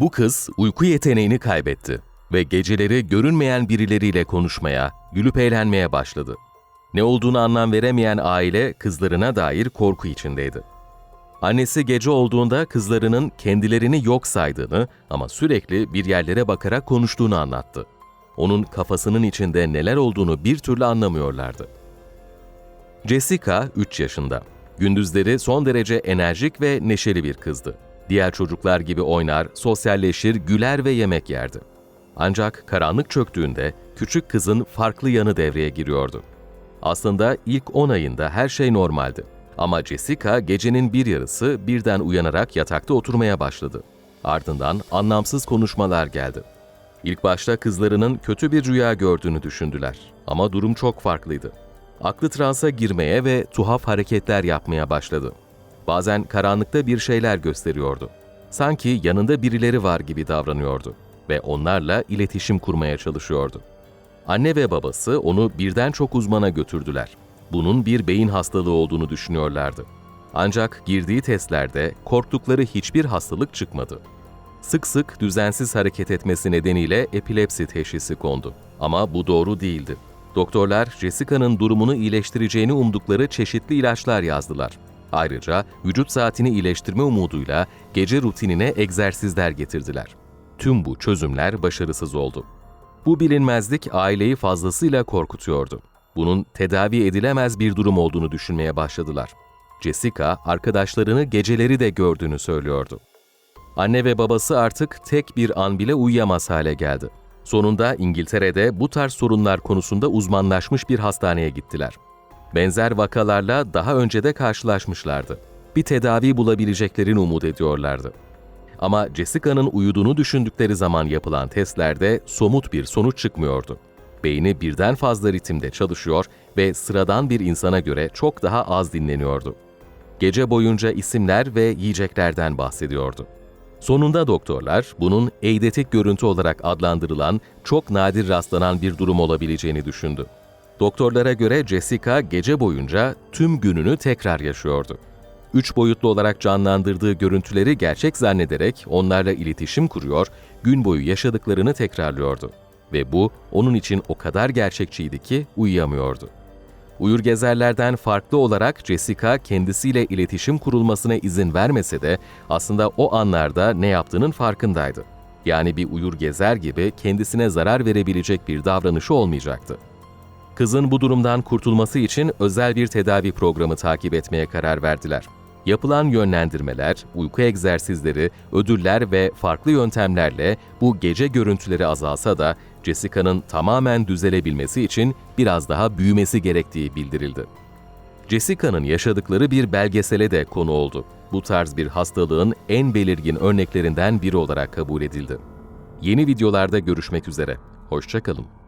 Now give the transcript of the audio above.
Bu kız uyku yeteneğini kaybetti ve geceleri görünmeyen birileriyle konuşmaya, gülüp eğlenmeye başladı. Ne olduğunu anlam veremeyen aile kızlarına dair korku içindeydi. Annesi gece olduğunda kızlarının kendilerini yok saydığını ama sürekli bir yerlere bakarak konuştuğunu anlattı. Onun kafasının içinde neler olduğunu bir türlü anlamıyorlardı. Jessica 3 yaşında. Gündüzleri son derece enerjik ve neşeli bir kızdı. Diğer çocuklar gibi oynar, sosyalleşir, güler ve yemek yerdi. Ancak karanlık çöktüğünde küçük kızın farklı yanı devreye giriyordu. Aslında ilk 10 ayında her şey normaldi. Ama Jessica gecenin bir yarısı birden uyanarak yatakta oturmaya başladı. Ardından anlamsız konuşmalar geldi. İlk başta kızlarının kötü bir rüya gördüğünü düşündüler. Ama durum çok farklıydı. Aklı transa girmeye ve tuhaf hareketler yapmaya başladı. Bazen karanlıkta bir şeyler gösteriyordu. Sanki yanında birileri var gibi davranıyordu ve onlarla iletişim kurmaya çalışıyordu. Anne ve babası onu birden çok uzmana götürdüler. Bunun bir beyin hastalığı olduğunu düşünüyorlardı. Ancak girdiği testlerde korktukları hiçbir hastalık çıkmadı. Sık sık düzensiz hareket etmesi nedeniyle epilepsi teşhisi kondu. Ama bu doğru değildi. Doktorlar Jessica'nın durumunu iyileştireceğini umdukları çeşitli ilaçlar yazdılar. Ayrıca vücut saatini iyileştirme umuduyla gece rutinine egzersizler getirdiler. Tüm bu çözümler başarısız oldu. Bu bilinmezlik aileyi fazlasıyla korkutuyordu. Bunun tedavi edilemez bir durum olduğunu düşünmeye başladılar. Jessica, arkadaşlarını geceleri de gördüğünü söylüyordu. Anne ve babası artık tek bir an bile uyuyamaz hale geldi. Sonunda İngiltere'de bu tarz sorunlar konusunda uzmanlaşmış bir hastaneye gittiler. Benzer vakalarla daha önce de karşılaşmışlardı. Bir tedavi bulabileceklerini umut ediyorlardı. Ama Jessica'nın uyuduğunu düşündükleri zaman yapılan testlerde somut bir sonuç çıkmıyordu. Beyni birden fazla ritimde çalışıyor ve sıradan bir insana göre çok daha az dinleniyordu. Gece boyunca isimler ve yiyeceklerden bahsediyordu. Sonunda doktorlar bunun eidetik görüntü olarak adlandırılan çok nadir rastlanan bir durum olabileceğini düşündü. Doktorlara göre Jessica gece boyunca tüm gününü tekrar yaşıyordu. Üç boyutlu olarak canlandırdığı görüntüleri gerçek zannederek onlarla iletişim kuruyor, gün boyu yaşadıklarını tekrarlıyordu. Ve bu onun için o kadar gerçekçiydi ki uyuyamıyordu. Uyur gezerlerden farklı olarak Jessica kendisiyle iletişim kurulmasına izin vermese de aslında o anlarda ne yaptığının farkındaydı. Yani bir uyur gezer gibi kendisine zarar verebilecek bir davranışı olmayacaktı. Kızın bu durumdan kurtulması için özel bir tedavi programı takip etmeye karar verdiler. Yapılan yönlendirmeler, uyku egzersizleri, ödüller ve farklı yöntemlerle bu gece görüntüleri azalsa da Jessica'nın tamamen düzelebilmesi için biraz daha büyümesi gerektiği bildirildi. Jessica'nın yaşadıkları bir belgesele de konu oldu. Bu tarz bir hastalığın en belirgin örneklerinden biri olarak kabul edildi. Yeni videolarda görüşmek üzere. Hoşçakalın.